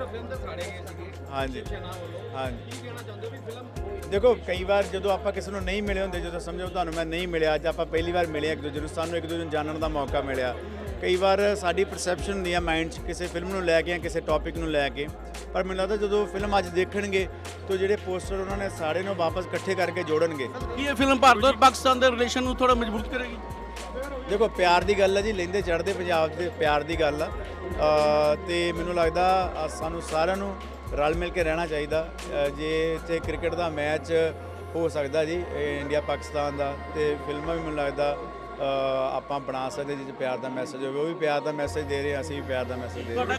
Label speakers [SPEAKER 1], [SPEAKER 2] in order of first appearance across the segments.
[SPEAKER 1] Poster film ਦੇ ਸਾੜੇ ਗਏ ਸੀਗੇ।
[SPEAKER 2] ਹਾਂਜੀ।
[SPEAKER 1] ਵੱਲੋਂ।
[SPEAKER 2] ਹਾਂਜੀ।
[SPEAKER 1] ਕੀ ਕਹਿਣਾ ਚਾਹੁੰਦੇ ਹੋ ਵੀ ਫਿਲਮ
[SPEAKER 2] ਦੇਖੋ ਕਈ ਵਾਰ ਜਦੋਂ ਆਪਾਂ ਕਿਸੇ ਨੂੰ ਨਹੀਂ ਮਿਲੇ ਹੁੰਦੇ ਜਦੋਂ ਸਮਝੋ ਤੁਹਾਨੂੰ ਮੈਂ ਨਹੀਂ ਮਿਲਿਆ ਅੱਜ ਆਪਾਂ ਪਹਿਲੀ ਵਾਰ ਮਿਲੇ ਇੱਕ ਦੂਜੇ ਨੂੰ ਸਾਨੂੰ ਇੱਕ ਦੂਜੇ ਨੂੰ ਜਾਣਨ ਦਾ ਮੌਕਾ ਮਿਲਿਆ। ਕਈ ਵਾਰ ਸਾਡੀ ਪਰਸੈਪਸ਼ਨ ਹੁੰਦੀ ਆ ਮਾਈਂਡ 'ਚ ਕਿਸੇ ਫਿਲਮ ਨੂੰ ਲੈ ਕੇ ਜਾਂ ਕਿਸੇ ਟੌਪਿਕ ਨੂੰ ਲੈ ਕੇ। ਪਰ ਮੈਨੂੰ ਲੱਗਦਾ ਜਦੋਂ ਫਿਲਮ ਅੱਜ ਦੇਖਣਗੇ ਤਾਂ ਜਿਹੜੇ ਪੋਸਟਰ ਉਹਨਾਂ ਨੇ ਸਾਰੇ ਨੂੰ ਵਾਪਸ ਇਕੱਠੇ ਕਰਕੇ ਜੋੜਨਗੇ।
[SPEAKER 3] ਕੀ ਇਹ ਫਿਲਮ ਭਾਰਤ ਔਰ ਪਾਕਿਸਤਾਨ ਦੇ ਰਿਲੇਸ਼ਨ ਨੂੰ ਥੋੜਾ ਮਜ਼ਬੂਤ ਕਰੇਗੀ?
[SPEAKER 2] ਦੇਖੋ ਪਿਆਰ ਦੀ ਗੱਲ ਹੈ ਜੀ ਲੈਂਦੇ ਚੜ੍ਹਦੇ ਪੰਜਾਬ ਦੇ ਪਿਆਰ ਦੀ ਗੱਲ ਆ। ਤੇ ਮੈਨੂੰ ਲੱਗਦਾ ਸਾਨੂੰ ਸਾਰਿਆਂ ਨੂੰ ਰਲ ਮਿਲ ਕੇ ਰਹਿਣਾ ਚਾਹੀਦਾ। ਜੇ ਇੱਥੇ ਕ੍ਰਿਕਟ ਦਾ ਮੈਚ ਹੋ ਸਕਦਾ ਜੀ ਇੰਡੀਆ ਪਾਕਿਸਤਾਨ ਦਾ ਤੇ ਫਿਲਮਾਂ ਵੀ ਮੈਨੂੰ ਲੱਗਦਾ ਆਪਾਂ ਬਣਾ ਸਕਦੇ ਜਿਸ 'ਚ ਪਿਆਰ ਦਾ ਮੈਸੇਜ ਹੋਵੇ ਉਹ ਵੀ ਪਿਆਰ ਦਾ ਮੈਸੇਜ ਦੇ ਰਹੇ ਹਾਂ, ਅਸੀਂ ਵੀ ਪਿਆਰ ਦਾ ਮੈਸੇਜ ਦੇ ਰਹੇ ਹਾਂ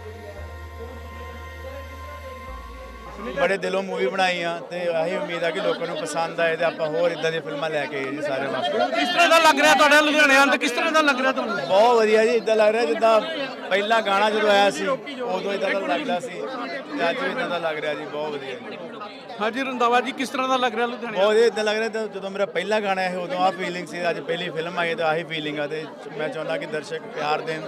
[SPEAKER 2] ਬੜੇ ਦਿਲੋਂ ਮੂਵੀ ਬਣਾਈ ਆ ਤੇ ਆਹੀ ਉਮੀਦ ਆ ਕਿ ਲੋਕਾਂ ਨੂੰ ਪਸੰਦ ਆਏ ਤੇ ਆਪਾਂ ਹੋਰ ਇਦਾਂ ਦੀਆਂ ਫਿਲਮਾਂ ਲੈ ਕੇ ਆਈਏ ਜੀ ਸਾਰੇ ਵਾਸਤੇ।
[SPEAKER 3] ਕਿਸ ਤਰ੍ਹਾਂ ਦਾ ਲੱਗ ਰਿਹਾ ਤੁਹਾਡਾ ਲੁਧਿਆਣੇ ਤੇ ਕਿਸ ਤਰ੍ਹਾਂ ਦਾ ਲੱਗ ਰਿਹਾ ਤੁਹਾਨੂੰ?
[SPEAKER 2] ਬਹੁਤ ਵਧੀਆ ਜੀ ਇਦਾਂ ਲੱਗ ਰਿਹਾ ਜਿੱਦਾਂ ਪਹਿਲਾ ਗਾਣਾ ਜਦੋਂ ਆਇਆ ਸੀ ਉਦੋਂ ਇਦਾਂ ਦਾ ਲੱਗਦਾ ਸੀ। ਤੇ ਅੱਜ ਵੀ ਇਦਾਂ ਦਾ ਲੱਗ ਰਿਹਾ ਜੀ ਬਹੁਤ ਵਧੀਆ ਜੀ।
[SPEAKER 3] ਹਾਂਜੀ ਰੰਦਾਵਾ ਜੀ ਕਿਸ ਤਰ੍ਹਾਂ ਦਾ ਲੱਗ ਰਿਹਾ ਲੁਧਿਆਣੇ
[SPEAKER 2] ਬਹੁਤ ਇਦਾਂ ਲੱਗ ਰਿਹਾ ਤਾਂ ਜਦੋਂ ਮੇਰਾ ਪਹਿਲਾ ਗਾਣਾ ਹੈ ਉਦੋਂ ਆਹ ਫੀਲਿੰਗ ਸੀ ਅੱਜ ਪਹਿਲੀ ਫਿਲਮ ਆਈ ਤਾਂ ਆਹੀ ਫੀਲਿੰਗ ਆ ਤੇ ਮੈਂ ਚਾਹੁੰਦਾ ਕਿ ਦਰਸ਼ਕ ਪਿਆਰ ਦੇਣ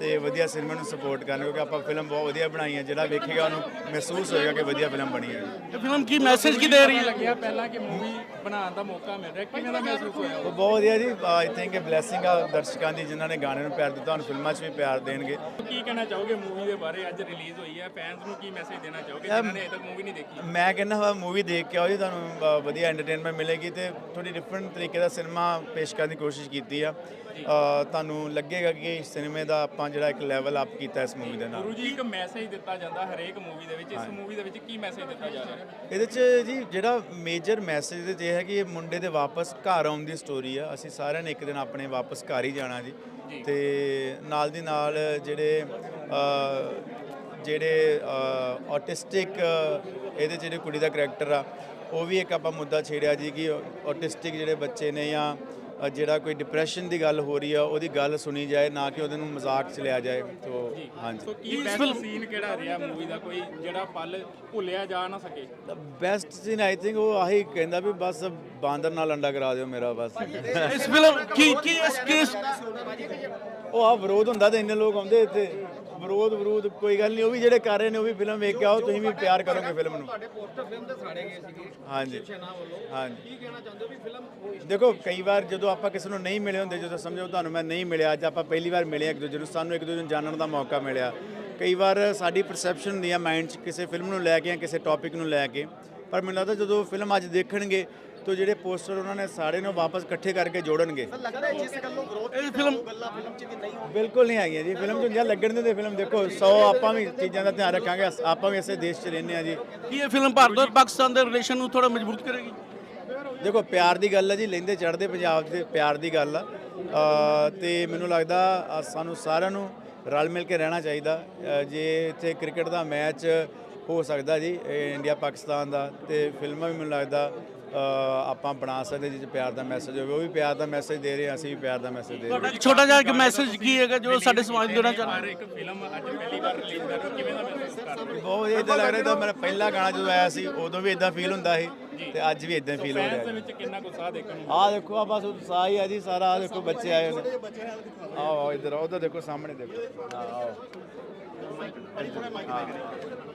[SPEAKER 2] ਤੇ ਵਧੀਆ ਸਿਨੇਮਾ ਨੂੰ ਸਪੋਰਟ ਕਰਨ ਕਿਉਂਕਿ ਆਪਾਂ ਫਿਲਮ ਬਹੁਤ ਵਧੀਆ ਬਣਾਈ ਹੈ ਜਿਹੜਾ ਵੇਖੇਗਾ ਉਹਨੂੰ ਮਹਿਸੂਸ ਹੋਏਗਾ ਕਿ ਵਧੀਆ ਫਿਲਮ ਬਣੀ ਹੈ
[SPEAKER 3] ਇਹ ਫਿਲਮ ਕੀ ਮੈਸੇਜ ਕੀ ਦੇ ਰਹੀ ਹੈ?
[SPEAKER 1] ਲੱਗਿਆ ਪਹਿਲਾਂ ਕਿ ਮੂਵੀ ਬਣਾਉਣ ਦਾ ਮੌਕਾ ਮਿਲ ਰਿਹਾ ਕਿਵੇਂ ਦਾ ਮਹਿਸੂਸ ਹੋਇਆ?
[SPEAKER 2] ਉਹ ਬਹੁਤ ਵਧੀਆ ਜੀ ਆਈ ਥਿੰਕ ਇਹ ਬਲੇਸਿੰਗ ਆ ਦਰਸ਼ਕਾਂ ਦੀ ਜਿਨ੍ਹਾਂ ਨੇ ਗਾਣੇ ਨੂੰ ਪਿਆਰ ਦਿੱਤਾ ਹੁਣ ਫਿਲਮਾਂ 'ਚ ਵੀ ਪਿਆਰ ਦੇਣਗੇ।
[SPEAKER 1] ਕੀ ਕਹਿਣਾ ਚਾਹੋਗੇ ਮੂਵੀ ਦੇ ਬਾਰੇ? ਅੱਜ ਰਿਲੀਜ਼ ਹੋਈ ਹੈ ਫੈਨਸ ਨੂੰ ਕੀ ਮੈਸੇਜ ਦੇਣਾ ਚਾਹੋਗੇ? ਜਿਨ੍ਹਾਂ ਨੇ ਅਜੇ ਤੱਕ ਮੂਵੀ ਨਹੀਂ ਦੇਖੀ।
[SPEAKER 2] ਮੈਂ ਕਹਿੰਦਾ ਹਾਂ ਮੂਵੀ ਦੇਖ ਕੇ ਆਓ ਜੀ ਤੁਹਾਨੂੰ ਵਧੀਆ ਐਂਟਰਟੇਨਮੈਂਟ ਮਿਲੇਗੀ ਤੇ ਥੋੜੀ ਡਿਫਰੈਂਟ ਤਰੀਕੇ ਦਾ ਸਿਨੇਮਾ ਪੇਸ਼ ਕਰਨ ਦੀ ਕੋਸ਼ਿਸ਼ ਕੀਤੀ ਆ। ਅ, ਤੁਹਾਨੂੰ ਲੱਗੇਗਾ ਕਿ ਸਿਨੇਮੇ ਦਾ ਆਪਾਂ ਜਿਹੜਾ ਇੱਕ ਲੈਵਲ ਅਪ ਕੀਤਾ ਇਸ ਮੂਵੀ ਦੇ ਨਾਲ।
[SPEAKER 1] ਗੁਰੂ ਜੀ ਇੱਕ ਮੈਸੇਜ ਦਿੱਤਾ ਜਾਂਦਾ ਹਰੇਕ ਮੂਵੀ ਦੇ ਵਿੱਚ। ਇਸ ਮੂਵੀ ਦੇ ਵਿੱਚ ਕੀ ਮੈਸੇਜ ਦਿੱਤਾ ਜਾ ਰਿਹਾ? ਹੈ
[SPEAKER 2] ਇਹਦੇ 'ਚ ਜੀ ਜਿਹੜਾ ਮੇਜਰ ਮੈਸੇਜ ਇਹਦੇ 'ਚ ਇਹ ਹੈ ਕਿ ਇਹ ਮੁੰਡੇ ਦੇ ਵਾਪਸ ਘਰ ਆਉਣ ਦੀ ਸਟੋਰੀ ਆ। ਅਸੀਂ ਸਾਰਿਆਂ ਨੇ ਇੱਕ ਦਿਨ ਆਪਣੇ ਵਾਪਸ ਘਰ ਹੀ ਜਾਣਾ ਜੀ। ਤੇ ਨਾਲ ਦੀ ਨਾਲ ਜਿਹੜੇ ਅ, ਜਿਹੜੇ ਆਟਿਸਟਿਕ ਇਹਦੇ ਜਿਹੜੀ ਕੁੜੀ ਦਾ ਕਰੈਕਟਰ ਆ ਉਹ ਵੀ ਇੱਕ ਆਪਾਂ ਮੁੱਦਾ ਛੇੜਿਆ ਜੀ ਕਿ ਆਟਿਸਟਿਕ ਜਿਹੜੇ ਬੱਚੇ ਨੇ ਜਾਂ ਜਿਹੜਾ ਕੋਈ ਡਿਪਰੈਸ਼ਨ ਦੀ ਗੱਲ ਹੋ ਰਹੀ ਆ ਉਹਦੀ ਗੱਲ ਸੁਣੀ ਜਾਏ ਨਾ ਕਿ ਉਹਦੇ ਨੂੰ ਮਜ਼ਾਕ 'ਚ ਲਿਆ ਜਾਏ ਤੋਂ ਹਾਂਜੀ।
[SPEAKER 1] ਕੀ ਬੈਸਟ ਸੀਨ ਕਿਹੜਾ ਰਿਹਾ ਮੂਵੀ ਦਾ ਕੋਈ ਜਿਹੜਾ ਪਲ ਭੁੱਲਿਆ ਜਾ ਨਾ ਸਕੇ?
[SPEAKER 2] ਬੈਸਟ ਸੀਨ ਆਈ ਥਿੰਕ ਉਹ ਆਹੀ ਕਹਿੰਦਾ ਵੀ ਬਸ ਬਾਂਦਰ ਨਾਲ ਅੰਡਾ ਕਰਾ ਦਿਓ ਮੇਰਾ ਬਸ।
[SPEAKER 3] ਇਸ ਫਿਲਮ ਕੀ ਕੀ ਇਸ ਕੇਸ
[SPEAKER 2] ਉਹ ਆ ਵਿਰੋਧ ਹੁੰਦਾ ਤੇ ਇੰਨੇ ਲੋਕ ਆਉਂਦੇ ਇੱਥੇ। ਵਿਰੋਧ ਵਿਰੋਧ ਕੋਈ ਗੱਲ ਨਹੀਂ ਉਹ ਵੀ ਜਿਹੜੇ ਕਰ ਰਹੇ ਨੇ ਉਹ ਵੀ ਫਿਲਮ ਵੇਖ ਕੇ ਆਓ ਤੁਸੀਂ ਵੀ ਪਿਆਰ ਕਰੋਗੇ ਫਿਲਮ ਨੂੰ।
[SPEAKER 1] ਤੁਹਾਡੇ ਪੋਸਟਰ ਫਿਲਮ ਦੇ ਸਾੜੇ ਗਏ ਸੀਗੇ
[SPEAKER 2] ਹਾਂਜੀ।
[SPEAKER 1] ਸ਼ਨਾ ਵੱਲੋਂ।
[SPEAKER 2] ਹਾਂਜੀ।
[SPEAKER 1] ਕੀ ਕਹਿਣਾ ਚਾਹੁੰਦੇ ਹੋ ਵੀ ਫਿਲਮ
[SPEAKER 2] ਦੇਖੋ ਕਈ ਵਾਰ ਜਦੋਂ ਆਪਾਂ ਕਿਸੇ ਨੂੰ ਨਹੀਂ ਮਿਲੇ ਹੁੰਦੇ ਜਦੋਂ ਸਮਝੋ ਤੁਹਾਨੂੰ ਮੈਂ ਨਹੀਂ ਮਿਲਿਆ ਅੱਜ ਆਪਾਂ ਪਹਿਲੀ ਵਾਰ ਮਿਲੇ ਇੱਕ ਦੂਜੇ ਨੂੰ ਸਾਨੂੰ ਇੱਕ ਦੂਜੇ ਨੂੰ ਜਾਣਨ ਦਾ ਮੌਕਾ ਮਿਲਿਆ। ਕਈ ਵਾਰ ਸਾਡੀ ਪਰਸੈਪਸ਼ਨ ਹੁੰਦੀ ਆ ਮਾਈਂਡ 'ਚ ਕਿਸੇ ਫਿਲਮ ਨੂੰ ਲੈ ਕੇ ਜਾਂ ਕਿਸੇ ਟੌਪਿਕ ਨੂੰ ਲੈ ਕੇ ਪਰ ਮੈਨੂੰ ਲੱਗਦਾ ਜਦੋਂ ਫਿਲਮ ਅੱਜ ਦੇਖਣਗੇ ਤਾਂ ਜਿਹੜੇ ਪੋਸਟਰ ਉਹਨਾਂ ਨੇ ਸਾਰੇ ਨੂੰ ਵਾਪਸ ਇਕੱਠੇ ਕਰਕੇ ਜੋੜਨਗੇ।
[SPEAKER 3] ਇਹ ਫਿਲਮ
[SPEAKER 2] ਬਿਲਕੁਲ ਨਹੀਂ ਆਈਆਂ ਜੀ ਫਿਲਮ 'ਚ ਹੁੰਦੀਆਂ ਲੱਗਣ ਦਿੰਦੇ ਫਿਲਮ ਦੇਖੋ 100 ਆਪਾਂ ਵੀ ਚੀਜ਼ਾਂ ਦਾ ਧਿਆਨ ਰੱਖਾਂਗੇ ਆਪਾਂ ਵੀ ਇਸੇ ਦੇਸ਼ 'ਚ ਰਹਿੰਦੇ ਆ ਜੀ।
[SPEAKER 3] ਕੀ ਇਹ ਫਿਲਮ ਭਾਰਤ ਔਰ ਪਾਕਿਸਤਾਨ ਦੇ ਰਿਲੇਸ਼ਨ ਨੂੰ ਥੋੜਾ ਮਜ਼ਬੂਤ ਕਰੇਗੀ?
[SPEAKER 2] ਦੇਖੋ ਪਿਆਰ ਦੀ ਗੱਲ ਹੈ ਜੀ ਲੈਂਦੇ ਚੜ੍ਹਦੇ ਪੰਜਾਬ ਦੇ ਪਿਆਰ ਦੀ ਗੱਲ ਆ। ਤੇ ਮੈਨੂੰ ਲੱਗਦਾ ਸਾਨੂੰ ਸਾਰਿਆਂ ਨੂੰ ਰਲ ਮਿਲ ਕੇ ਰਹਿਣਾ ਚਾਹੀਦਾ। ਜੇ ਇੱਥੇ ਕ੍ਰਿਕਟ ਦਾ ਮੈਚ ਹੋ ਸਕਦਾ ਜੀ ਇਹ ਇੰਡੀਆ ਪਾਕਿਸਤਾਨ ਦਾ ਤੇ ਫਿਲਮਾਂ ਵੀ ਮੈਨੂੰ ਲੱਗਦਾ ਆਪਾਂ ਬਣਾ ਸਕਦੇ ਜਿਸ ਪਿਆਰ ਦਾ ਮੈਸੇਜ ਹੋਵੇ ਉਹ ਵੀ ਪਿਆਰ ਦਾ ਮੈਸੇਜ ਦੇ ਰਹੇ ਹਾਂ, ਅਸੀਂ ਵੀ ਪਿਆਰ ਦਾ ਮੈਸੇਜ ਦੇ ਰਹੇ ਹਾਂ।
[SPEAKER 3] ਤੁਹਾਡਾ ਇੱਕ ਛੋਟਾ ਜਿਹਾ ਇੱਕ ਮੈਸੇਜ ਕੀ ਹੈਗਾ ਜੋ ਸਾਡੇ ਸਮਾਜ ਨੂੰ ਦੇਣਾ ਚਾਹੁੰਦੇ?
[SPEAKER 1] ਇੱਕ ਫਿਲਮ ਅੱਜ ਪਹਿਲੀ ਵਾਰ ਰਿਲੀਜ਼ ਕਰ ਰਹੇ ਹੋ, ਕਿਵੇਂ ਦਾ ਮਹਿਸੂਸ ਕਰ ਰਹੇ ਹੋ?
[SPEAKER 2] ਬਹੁਤ ਇਦਾਂ ਲੱਗ ਰਿਹਾ ਤਾਂ ਮੇਰਾ ਪਹਿਲਾ ਗਾਣਾ ਜਦੋਂ ਆਇਆ ਸੀ ਉਦੋਂ ਵੀ ਇਦਾਂ ਫੀਲ ਹੁੰਦਾ ਸੀ ਤੇ ਅੱਜ ਵੀ ਇਦਾਂ ਫੀਲ ਹੋ ਰਿਹਾ
[SPEAKER 1] ਦੇ ਵਿੱਚ ਕਿੰਨਾ ਉਤਸ਼ਾਹ ਦੇਖਣ ਨੂੰ
[SPEAKER 2] ਆਹ ਦੇਖੋ ਆ ਬਸ ਉਤਸ਼ਾਹ ਹੀ ਆ ਜੀ ਸਾਰਾ ਆ ਦੇਖੋ ਬੱਚੇ ਆਏ ਹੋਏ ਨੇ। ਆਓ ਆਓ ਇੱਧਰ ਆਓ, ਉਧਰ ਦੇਖੋ ਸਾਹਮਣੇ ਦੇਖੋ। ਆਹ, ਆਓ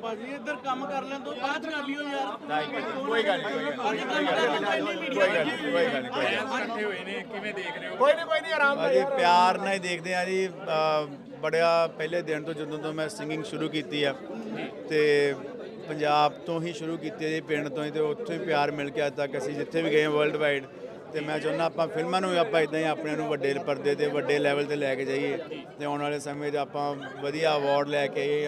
[SPEAKER 3] ਭਾਜੀ ਇੱਧਰ ਕੰਮ ਕਰ ਲੈਣ ਤੋਂ ਬਾਅਦ ਕਰ ਲਿਓ ਯਾਰ।
[SPEAKER 2] ਕੋਈ ਗੱਲ ਨਹੀਂ ਕੋਈ ਗੱਲ ਨਹੀਂ ਕੋਈ ਗੱਲ ਨਹੀਂ। ਕੋਈ ਗੱਲ ਨਹੀਂ ਕੋਈ ਗੱਲ ਨਹੀਂ
[SPEAKER 1] ਫੈਨਸ ਇਕੱਠੇ ਹੋਏ ਨੇ ਕਿਵੇਂ ਦੇਖ ਰਹੇ ਹੋ?
[SPEAKER 2] ਅਸੀਂ ਪਿਆਰ ਨਾਲ ਹੀ ਦੇਖਦੇ ਆ ਜੀ। ਬੜਿਆ ਪਹਿਲੇ ਦਿਨ ਤੋਂ ਜਦੋਂ ਤੋਂ ਮੈਂ ਸਿੰਗਿੰਗ ਸ਼ੁਰੂ ਕੀਤੀ ਆ ਤੇ ਪੰਜਾਬ ਤੋਂ ਹੀ ਸ਼ੁਰੂ ਕੀਤੀ ਹੈ ਜੀ ਪਿੰਡ ਤੋਂ ਹੀ ਤੇ ਉੱਥੋਂ ਹੀ ਪਿਆਰ ਮਿਲ ਕੇ ਅੱਜ ਤੱਕ ਅਸੀਂ ਜਿੱਥੇ ਵੀ ਗਏ ਹਾਂ ਵਰਲਡ ਵਾਈਡ ਤੇ ਮੈਂ ਚਾਹੁੰਦਾ ਆਪਾਂ ਫਿਲਮਾਂ ਨੂੰ ਵੀ ਆਪਾਂ ਇਦਾਂ ਹੀ ਆਪਣੇ ਨੂੰ ਵੱਡੇ ਪਰਦੇ ਤੇ ਵੱਡੇ ਲੈਵਲ ਤੇ ਲੈ ਕੇ ਜਾਈਏ। ਤੇ ਆਉਣ ਵਾਲੇ ਸਮੇਂ 'ਚ ਆਪਾਂ ਵਧੀਆ ਅਵਾਰਡ ਲੈ ਕੇ ਆਈਏ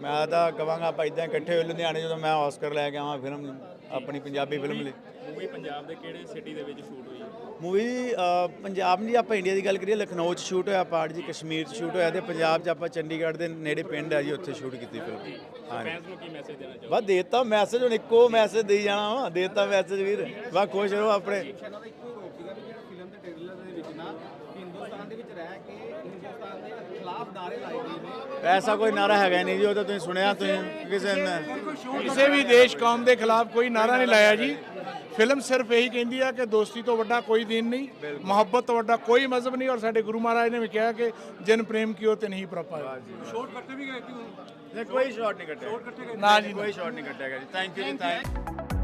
[SPEAKER 2] ਮੈਂ ਤਾਂ ਕਵਾਂਗਾ ਆਪਾਂ ਇਦਾਂ ਇਕੱਠੇ ਹੋਏ ਲੁਧਿਆਣੇ ਜਦੋਂ ਮੈਂ ਆਸਕਰ ਲੈ ਕੇ ਆਵਾਂ ਫਿਲਮ ਆਪਣੀ ਪੰਜਾਬੀ ਫਿਲਮ ਲਈ।
[SPEAKER 1] ਮੂਵੀ ਪੰਜਾਬ ਦੇ ਕਿਹੜੇ ਸਿਟੀ ਦੇ ਵਿੱਚ ਸ਼ੂਟ ਹੋਈ
[SPEAKER 2] ਮੂਵੀ ਪੰਜਾਬ ਦੀ ਆਪਾਂ ਇੰਡੀਆ ਦੀ ਗੱਲ ਕਰੀਏ ਲਖਨਊ 'ਚ ਸ਼ੂਟ ਹੋਇਆ ਪਾਰਟ ਜੀ ਕਸ਼ਮੀਰ 'ਚ ਸ਼ੂਟ ਹੋਇਆ ਤੇ ਪੰਜਾਬ 'ਚ ਆਪਾਂ ਚੰਡੀਗੜ੍ਹ ਦੇ ਨੇੜੇ ਪਿੰਡ ਹੈ ਜੀ ਉੱਥੇ ਸ਼ੂਟ ਕੀਤੀ ਫਿਲਮ ਹਾਂਜੀ।
[SPEAKER 1] ਫੈਨਸ ਨੂੰ ਕੀ ਮੈਸੇਜ ਦੇਣਾ ਚਾਹੋਗੇ?
[SPEAKER 2] ਬਸ ਦੇਤਾ ਮੈਸੇਜ ਹੁਣ ਇੱਕੋ ਮੈਸੇਜ ਦੇਈ ਜਾਣਾ ਵਾ ਦੇਤਾ ਮੈਸੇਜ ਵੀਰ। ਬਸ ਖੁਸ਼ ਰਹੋ ਆਪਣੇ।
[SPEAKER 1] ਸ਼ਨਾ ਦਾ ਇੱਕੋ ਰੋਕ ਸੀਗਾ ਵੀ ਜਿਹੜੇ ਫਿਲਮ ਦੇ ਟ੍ਰੇਲਰ ਦੇ ਵਿੱਚ ਨਾ ਹਿੰਦੁਸਤਾਨ ਦੇ ਵਿੱਚ ਰਹਿ ਕੇ ਹਿੰਦੁਸਤਾਨ ਦੇ ਖਿਲਾਫ ਨਾਰੇ ਲਾਏ ਗਏ ਨੇ।
[SPEAKER 2] ਐਸਾ ਕੋਈ ਨਾਰਾ ਹੈਗਾ ਨਹੀਂ ਜੀ ਉਹ ਤਾਂ ਤੁਸੀਂ ਸੁਣਿਆ ਤੁਸੀਂ ਕਿਸੇ ਨੇ
[SPEAKER 4] ਕਿਸੇ ਵੀ ਦੇਸ਼ ਕੌਮ ਦੇ ਖਿਲਾਫ ਕੋਈ ਨਾਰਾ ਨਹੀਂ ਲਾਇਆ ਜੀ। ਫਿਲਮ ਸਿਰਫ ਇਹੀ ਕਹਿੰਦੀ ਆ ਕਿ ਦੋਸਤੀ ਤੋਂ ਵੱਡਾ ਕੋਈ ਦੀਨ ਨਹੀਂ ਮੁਹੱਬਤ ਤੋਂ ਵੱਡਾ ਕੋਈ ਮਜ਼ਹਬ ਨਹੀਂ ਔਰ ਸਾਡੇ ਗੁਰੂ ਮਹਾਰਾਜ ਨੇ ਵੀ ਕਿਹਾ ਕਿ ਜਿਨ ਪ੍ਰੇਮ ਕੀਓ ਤੇ ਨਹੀਂ ਪ੍ਰਪਾਇਆ
[SPEAKER 2] ਨਹੀਂ ਕੋਈ ਸ਼ਾਟ ਨਹੀਂ ਕੱਟਿਆ।
[SPEAKER 4] ਨਾ ਜੀ
[SPEAKER 2] ਕੋਈ ਸ਼ਾਟ ਨਹੀਂ ਕੱਟਿਆ ਗਿਆ ਜੀ। ਥੈਂਕ ਯੂ ਜੀ ਥੈਂਕ